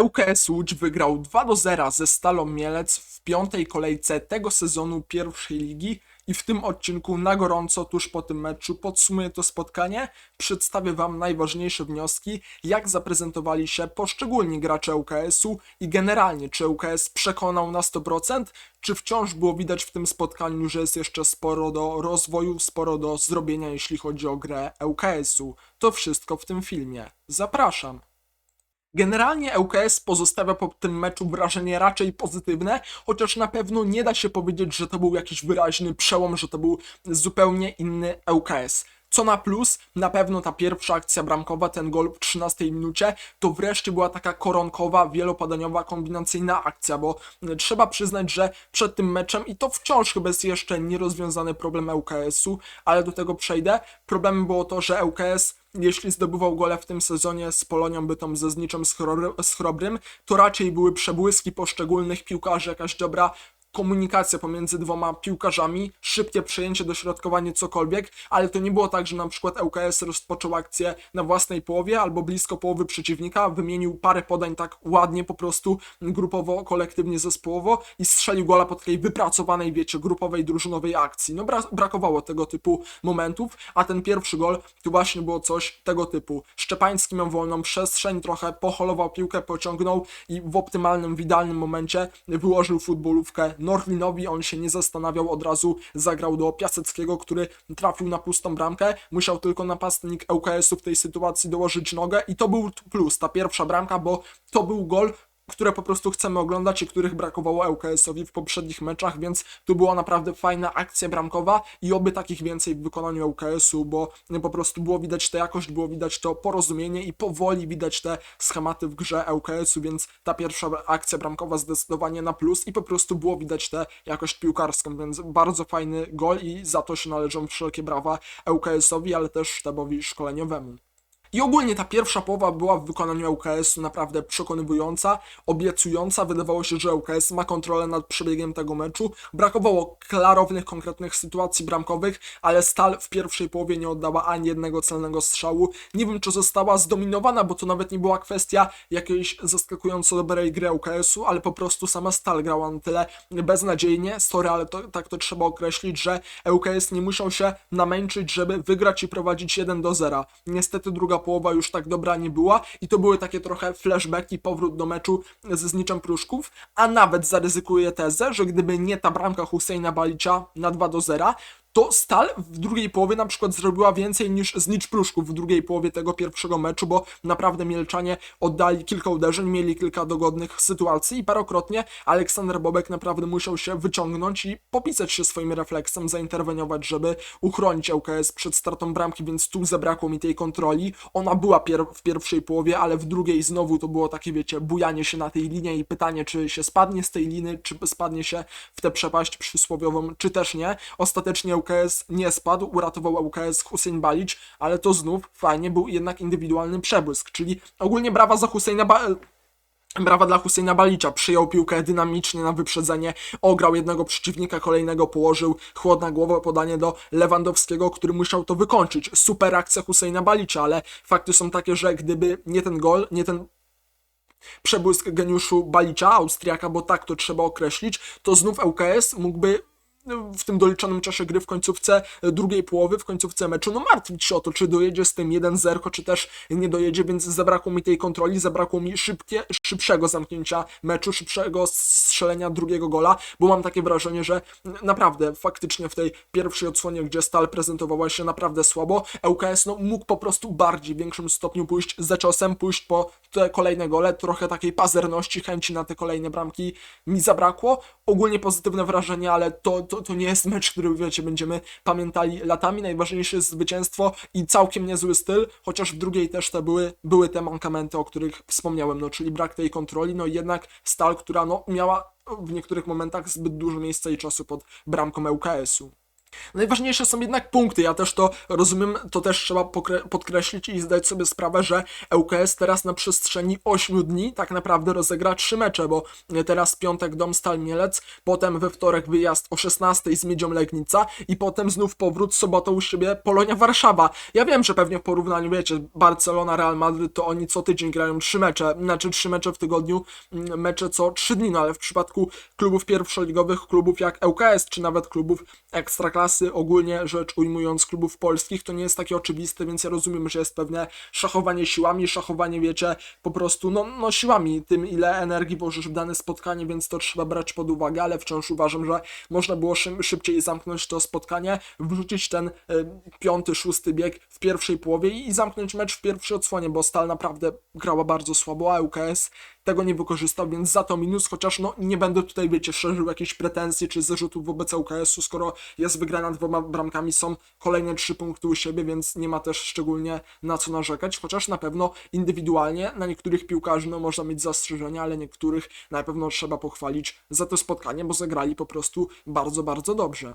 ŁKS Łódź wygrał 2 do 0 ze Stalą Mielec w piątej kolejce tego sezonu pierwszej ligi i w tym odcinku na gorąco tuż po tym meczu podsumuję to spotkanie, przedstawię Wam najważniejsze wnioski, jak zaprezentowali się poszczególni gracze ŁKS-u i generalnie czy ŁKS przekonał na 100%, czy wciąż było widać w tym spotkaniu, że jest jeszcze sporo do rozwoju, sporo do zrobienia jeśli chodzi o grę ŁKS-u. To wszystko w tym filmie. Zapraszam! Generalnie ŁKS pozostawia po tym meczu wrażenie raczej pozytywne, chociaż na pewno nie da się powiedzieć, że to był jakiś wyraźny przełom, że to był zupełnie inny ŁKS. Co na plus, na pewno ta pierwsza akcja bramkowa, ten gol w 13 minucie, to wreszcie była taka koronkowa, wielopadaniowa, kombinacyjna akcja, bo y, trzeba przyznać, że przed tym meczem, i to wciąż chyba jest jeszcze nierozwiązany problem ŁKS-u, ale do tego przejdę, problemem było to, że ŁKS jeśli zdobywał gole w tym sezonie z Polonią Bytom ze Zniczem z Chrobrym, to raczej były przebłyski poszczególnych piłkarzy, jakaś dobra komunikacja pomiędzy dwoma piłkarzami, szybkie przejęcie, dośrodkowanie, cokolwiek, ale to nie było tak, że na przykład ŁKS rozpoczął akcję na własnej połowie albo blisko połowy przeciwnika, wymienił parę podań tak ładnie, po prostu grupowo, kolektywnie, zespołowo i strzelił gola po takiej wypracowanej, wiecie, grupowej, drużynowej akcji. No bra- brakowało tego typu momentów, a ten pierwszy gol to właśnie było coś tego typu. Szczepański miał wolną przestrzeń, trochę poholował piłkę, pociągnął i w optymalnym, w idealnym momencie wyłożył futbolówkę Norwinowi, on się nie zastanawiał, od razu zagrał do Piaseckiego, który trafił na pustą bramkę, musiał tylko napastnik ŁKS-u w tej sytuacji dołożyć nogę i to był plus, ta pierwsza bramka, bo to był gol, które po prostu chcemy oglądać i których brakowało ŁKS-owi w poprzednich meczach, więc tu była naprawdę fajna akcja bramkowa i oby takich więcej w wykonaniu ŁKS-u, bo po prostu było widać tę jakość, było widać to porozumienie i powoli widać te schematy w grze ŁKS-u, więc ta pierwsza akcja bramkowa zdecydowanie na plus i po prostu było widać tę jakość piłkarską, więc bardzo fajny gol i za to się należą wszelkie brawa ŁKS-owi, ale też sztabowi szkoleniowemu. I ogólnie ta pierwsza połowa była w wykonaniu ŁKS-u naprawdę przekonywująca, obiecująca. Wydawało się, że ŁKS ma kontrolę nad przebiegiem tego meczu. Brakowało klarownych, konkretnych sytuacji bramkowych, ale Stal w pierwszej połowie nie oddała ani jednego celnego strzału. Nie wiem, czy została zdominowana, bo to nawet nie była kwestia jakiejś zaskakująco dobrej gry ŁKS-u, ale po prostu sama Stal grała na tyle beznadziejnie. Sorry, ale to, tak to trzeba określić, że ŁKS nie musiał się namęczyć, żeby wygrać i prowadzić 1 do 0. Niestety druga połowa już tak dobra nie była i to były takie trochę flashbacki, powrót do meczu ze Zniczem Pruszków, a nawet zaryzykuję tezę, że gdyby nie ta bramka Husseina Balicia na 2 do 0, to Stal w drugiej połowie na przykład zrobiła więcej niż Znicz Pruszków w drugiej połowie tego pierwszego meczu, bo naprawdę Mielczanie oddali kilka uderzeń, mieli kilka dogodnych sytuacji i parokrotnie Aleksander Bobek naprawdę musiał się wyciągnąć i popisać się swoim refleksem, zainterweniować, żeby uchronić ŁKS przed stratą bramki, więc tu zabrakło mi tej kontroli. Ona była pier w pierwszej połowie, ale w drugiej znowu to było takie, wiecie, bujanie się na tej linie i pytanie, czy się spadnie z tej liny, czy spadnie się w tę przepaść przysłowiową, czy też nie. Ostatecznie ŁKS nie spadł, uratował ŁKS Hussein Balic, ale to znów fajnie był jednak indywidualny przebłysk, czyli ogólnie brawa za Husseina ba Brawa dla Husseina Balicza. Przyjął piłkę dynamicznie na wyprzedzenie, ograł jednego przeciwnika, kolejnego położył chłodna głowa podanie do Lewandowskiego, który musiał to wykończyć. Super akcja Husseina Balicza, ale fakty są takie, że gdyby nie ten gol, nie ten przebłysk geniuszu Balicza, Austriaka, bo tak to trzeba określić, to znów ŁKS mógłby w tym doliczonym czasie gry w końcówce drugiej połowy, w końcówce meczu, no martwić się o to, czy dojedzie z tym 1-0, czy też nie dojedzie, więc zabrakło mi tej kontroli, zabrakło mi szybkie, szybszego zamknięcia meczu, szybszego strzelenia drugiego gola, bo mam takie wrażenie, że naprawdę faktycznie w tej pierwszej odsłonie, gdzie Stal prezentowała się naprawdę słabo, ŁKS no, mógł po prostu bardziej, w większym stopniu pójść za ciosem, pójść po te kolejne gole, trochę takiej pazerności, chęci na te kolejne bramki mi zabrakło. Ogólnie pozytywne wrażenie, ale to, to, to nie jest mecz, który wiecie, będziemy pamiętali latami. Najważniejsze jest zwycięstwo i całkiem niezły styl, chociaż w drugiej też te były, były te mankamenty, o których wspomniałem, no czyli brak tej kontroli, no jednak Stal, która no miała w niektórych momentach zbyt dużo miejsca i czasu pod bramką ŁKS-u. Najważniejsze są jednak punkty. Ja też to rozumiem, to też trzeba podkreślić i zdać sobie sprawę, że ŁKS teraz na przestrzeni 8 dni tak naprawdę rozegra 3 mecze, bo teraz piątek dom Stal Mielec, potem we wtorek wyjazd o 16 z Miedzią Legnica i potem znów powrót sobotą u siebie Polonia Warszawa. Ja wiem, że pewnie w porównaniu, wiecie, Barcelona, Real Madryt, to oni co tydzień grają 3 mecze, znaczy 3 mecze w tygodniu, mm, mecze co 3 dni, no ale w przypadku klubów pierwszoligowych, klubów jak ŁKS, czy nawet klubów ekstraklasy, ogólnie rzecz ujmując klubów polskich, to nie jest takie oczywiste, więc ja rozumiem, że jest pewne szachowanie siłami, szachowanie, wiecie, po prostu, no, no siłami, tym ile energii włożysz w dane spotkanie, więc to trzeba brać pod uwagę, ale wciąż uważam, że można było szybciej zamknąć to spotkanie, wrzucić ten y, piąty, szósty bieg pierwszej połowie i, zamknąć mecz w pierwszej odsłonie, bo Stal naprawdę grała bardzo słabo, a ŁKS tego nie wykorzystał, więc za to minus, chociaż no nie będę tutaj, wiecie, szerzył jakichś pretensji czy zarzutów wobec ŁKS-u, skoro jest wygrana dwoma bramkami, są kolejne trzy punkty u siebie, więc nie ma też szczególnie na co narzekać, chociaż na pewno indywidualnie na niektórych piłkarzy no można mieć zastrzeżenia, ale niektórych na pewno trzeba pochwalić za to spotkanie, bo zagrali po prostu bardzo, bardzo dobrze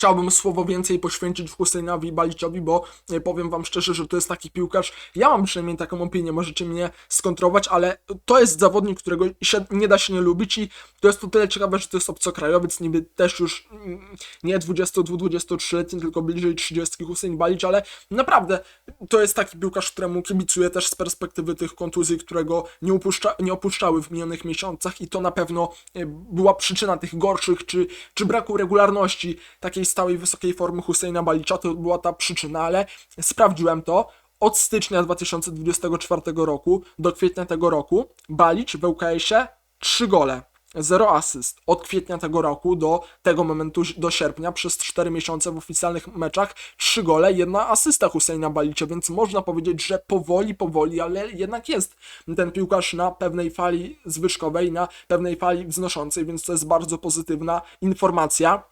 chciałbym słowo więcej poświęcić Husseinowi Baliciowi, bo e, powiem wam szczerze, że to jest taki piłkarz, ja mam przynajmniej taką opinię, możecie mnie skontrować, ale to jest zawodnik, którego nie da się nie lubić i to jest to tyle ciekawe, że to jest obcokrajowiec, niby też już mm, nie 22-23-letni, tylko bliżej 30 Hussein Balic, ale naprawdę to jest taki piłkarz, któremu kibicuję też z perspektywy tych kontuzji, którego nie, upuszcza, nie opuszczały w minionych miesiącach i to na pewno e, była przyczyna tych gorszych, czy, czy braku regularności takiej stałej wysokiej formy Husseina Balicza, to była ta przyczyna, ale sprawdziłem to. Od stycznia 2024 roku do kwietnia tego roku Balic w ŁKS-ie 3 gole. Zero asyst. Od kwietnia tego roku do tego momentu, do sierpnia, przez 4 miesiące w oficjalnych meczach, 3 gole, jedna asysta Husseina Balicia, więc można powiedzieć, że powoli, powoli, ale jednak jest ten piłkarz na pewnej fali zwyżkowej, na pewnej fali wznoszącej, więc to jest bardzo pozytywna informacja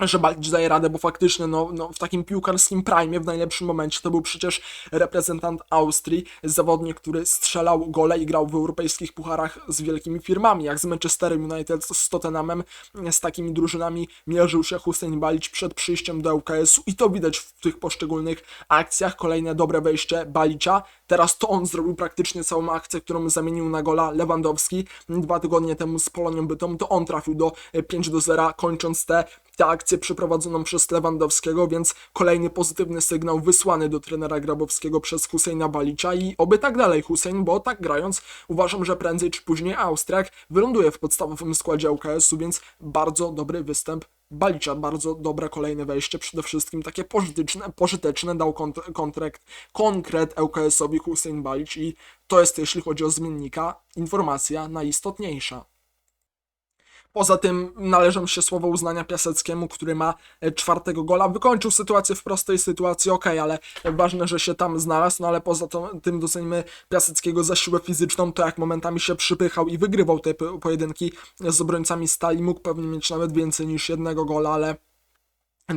że Balic daje radę, bo faktycznie no, no, w takim piłkarskim prime w najlepszym momencie to był przecież reprezentant Austrii, zawodnik, który strzelał gole i grał w europejskich pucharach z wielkimi firmami, jak z Manchesterem United, z Tottenhamem, z takimi drużynami mierzył się Hussein Balic przed przyjściem do ŁKS-u i to widać w tych poszczególnych akcjach, kolejne dobre wejście Balicia, teraz to on zrobił praktycznie całą akcję, którą zamienił na gola Lewandowski. Dwa tygodnie temu z Polonią Bytom, to on trafił do 5 do 0, kończąc te tę akcję przeprowadzoną przez Lewandowskiego, więc kolejny pozytywny sygnał wysłany do trenera Grabowskiego przez Husseina Balicza i oby tak dalej Hussein, bo tak grając uważam, że prędzej czy później Austriak wyląduje w podstawowym składzie UKS-u, więc bardzo dobry występ Balicza, bardzo dobre kolejne wejście, przede wszystkim takie pożyteczne, pożyteczne dał kont- kontrakt, konkret ŁKS-owi Hussein Balic i to jest, jeśli chodzi o zmiennika, informacja najistotniejsza. Poza tym należą się słowa uznania Piaseckiemu, który ma e, czwartego gola. Wykończył sytuację w prostej sytuacji, ok, ale ważne, że się tam znalazł, no ale poza tym docenimy Piaseckiego za siłę fizyczną, to jak momentami się przypychał i wygrywał te po- pojedynki z obrońcami stali, mógł pewnie mieć nawet więcej niż jednego gola, ale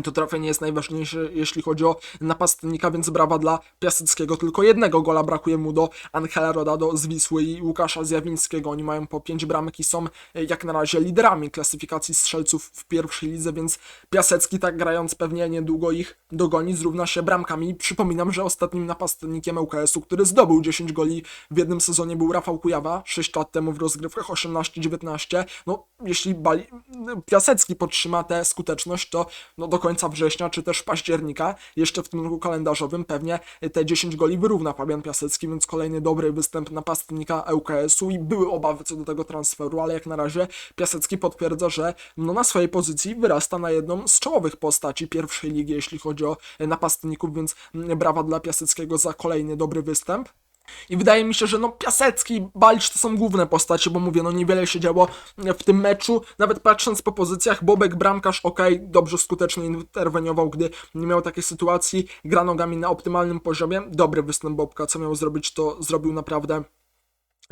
to trafienie jest najważniejsze, jeśli chodzi o napastnika, więc brawa dla Piaseckiego. Tylko jednego gola brakuje mu do Angela Rodado z Wisły i Łukasza Zjawińskiego. Oni mają po 5 bramek i są e, jak na razie liderami klasyfikacji strzelców w pierwszej lidze, więc Piasecki tak grając pewnie niedługo ich dogoni, zrówna się bramkami. Przypominam, że ostatnim napastnikiem ŁKS-u, który zdobył 10 goli w jednym sezonie był Rafał Kujawa, 6 lat temu w rozgrywkach 18-19. No, jeśli Bali... Piasecki podtrzyma tę skuteczność, to no, do końca września czy też października, jeszcze w tym roku kalendarzowym, pewnie te 10 goli wyrówna Fabian Piasecki, więc kolejny dobry występ napastnika ŁKS-u i były obawy co do tego transferu, ale jak na razie Piasecki potwierdza, że no, na swojej pozycji wyrasta na jedną z czołowych postaci pierwszej ligi, jeśli chodzi o napastników, więc brawa dla Piaseckiego za kolejny dobry występ. I wydaje mi się, że no Piasecki i to są główne postacie, bo mówię, no niewiele się działo w tym meczu, nawet patrząc po pozycjach, Bobek, bramkarz, ok, dobrze skutecznie interweniował, gdy nie miał takiej sytuacji, gra nogami na optymalnym poziomie, dobry występ Bobka, co miał zrobić, to zrobił naprawdę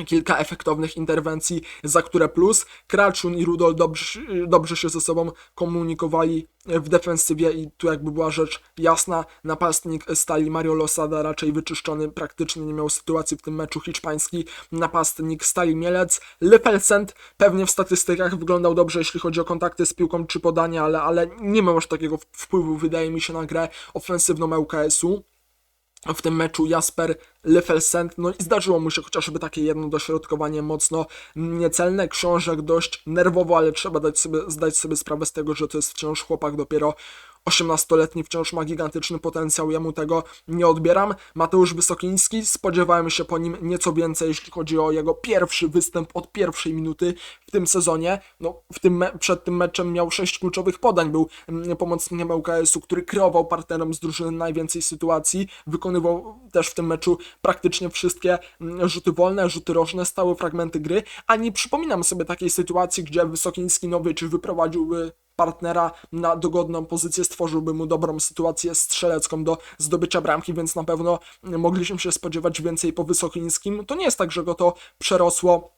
kilka efektownych interwencji, za które plus. Kraczun i Rudol dobrze, dobrze się ze sobą komunikowali w defensywie i tu jakby była rzecz jasna. Napastnik stali Mario Losada raczej wyczyszczony, praktycznie nie miał sytuacji w tym meczu hiszpański. Napastnik stali Mielec. Lefelsent pewnie w statystykach wyglądał dobrze, jeśli chodzi o kontakty z piłką czy podania, ale, ale nie miał aż takiego wpływu, wydaje mi się, na grę ofensywną ŁKS-u w tym meczu Jasper Lefelsent, no i zdarzyło mu się chociażby takie jedno dośrodkowanie mocno niecelne, książek dość nerwowo, ale trzeba dać sobie, zdać sobie sprawę z tego, że to jest wciąż chłopak dopiero 18-letni, wciąż ma gigantyczny potencjał, ja mu tego nie odbieram. Mateusz Wysokiński, spodziewałem się po nim nieco więcej, jeśli chodzi o jego pierwszy występ od pierwszej minuty w tym sezonie. No, w tym przed tym meczem miał sześć kluczowych podań, był mm, pomocnikiem ŁKS-u, który kreował partnerom z drużyny najwięcej sytuacji, wykonywał też w tym meczu praktycznie wszystkie mm, rzuty wolne, rzuty rożne, stałe fragmenty gry, a nie przypominam sobie takiej sytuacji, gdzie Wysokiński nowy czy wyprowadziłby partnera na dogodną pozycję, stworzyłby mu dobrą sytuację strzelecką do zdobycia bramki, więc na pewno mogliśmy się spodziewać więcej po Wysokińskim. To nie jest tak, że go to przerosło,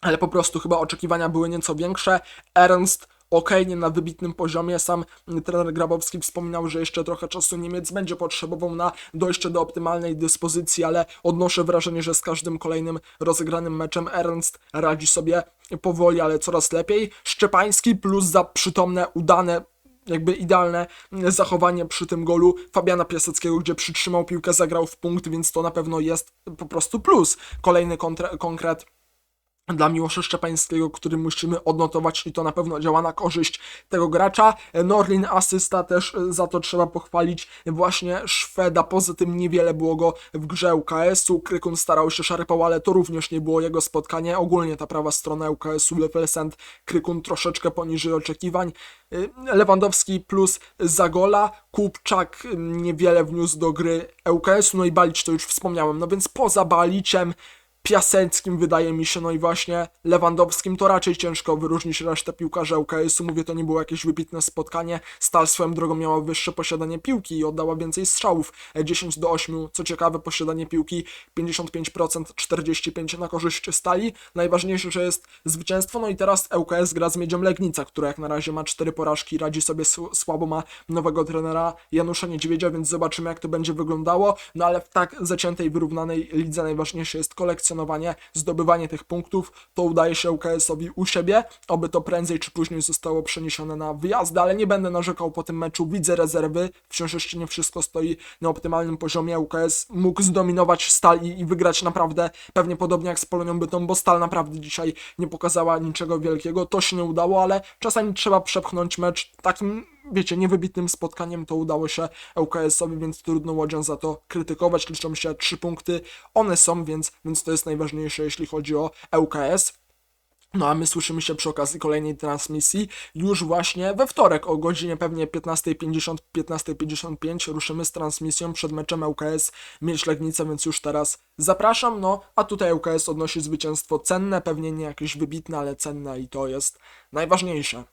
ale po prostu chyba oczekiwania były nieco większe. Ernst ok, nie na wybitnym poziomie. Sam trener Grabowski wspominał, że jeszcze trochę czasu Niemiec będzie potrzebował na dojście do optymalnej dyspozycji, ale odnoszę wrażenie, że z każdym kolejnym rozegranym meczem Ernst radzi sobie powoli, ale coraz lepiej. Szczepański plus za przytomne, udane jakby idealne zachowanie przy tym golu Fabiana Piaseckiego, gdzie przytrzymał piłkę, zagrał w punkt, więc to na pewno jest po prostu plus. Kolejny konkret dla Miłosza Szczepańskiego, który musimy odnotować i to na pewno działa na korzyść tego gracza. Norlin asysta też e, za to trzeba pochwalić właśnie Szweda, poza tym niewiele było go w grze UKS-u, Krykun starał się, szarpał, ale to również nie było jego spotkanie. Ogólnie ta prawa strona UKS-u, Lefelsend, Krykun troszeczkę poniżej oczekiwań. Y, Lewandowski plus Zagola, Kupczak y, niewiele wniósł do gry UKS-u, no i Balicz to już wspomniałem, no więc poza Baliciem Piaseckim wydaje mi się, no i właśnie Lewandowskim to raczej ciężko wyróżnić resztę piłkarzy ŁKS-u. Mówię, to nie było jakieś wybitne spotkanie. Stal swoją drogą miała wyższe posiadanie piłki i oddała więcej strzałów. E, 10 do 8, co ciekawe, posiadanie piłki 55%, 45% na korzyść Stali. Najważniejsze, że jest zwycięstwo, no i teraz ŁKS gra z Miedzią Legnica, która jak na razie ma 4 porażki, radzi sobie słabo, ma nowego trenera Janusza Niedźwiedzia, więc zobaczymy jak to będzie wyglądało. No ale w tak zaciętej, wyrównanej lidze najważniejsze jest kolekcjonowanie, zdobywanie tych punktów. To udaje się ŁKS-owi u siebie, oby to prędzej czy później zostało przeniesione na wyjazdy, ale nie będę narzekał po tym meczu. Widzę rezerwy, wciąż jeszcze nie wszystko stoi na optymalnym poziomie. ŁKS mógł zdominować Stal i, i wygrać naprawdę pewnie podobnie jak z Polonią Bytom, bo Stal naprawdę dzisiaj nie pokazała niczego wielkiego. To się nie udało, ale czasami trzeba przepchnąć mecz takim wiecie, niewybitnym spotkaniem to udało się ŁKS-owi, więc trudno Łodzian za to krytykować. Liczą się trzy punkty, one są, więc, więc to jest najważniejsze, jeśli chodzi o ŁKS. No a my słyszymy się przy okazji kolejnej transmisji już właśnie we wtorek o godzinie pewnie 15.50, 15.55 ruszymy z transmisją przed meczem ŁKS Mieć Legnica, więc już teraz zapraszam, no a tutaj ŁKS odnosi zwycięstwo cenne, pewnie nie jakieś wybitne, ale cenne i to jest najważniejsze.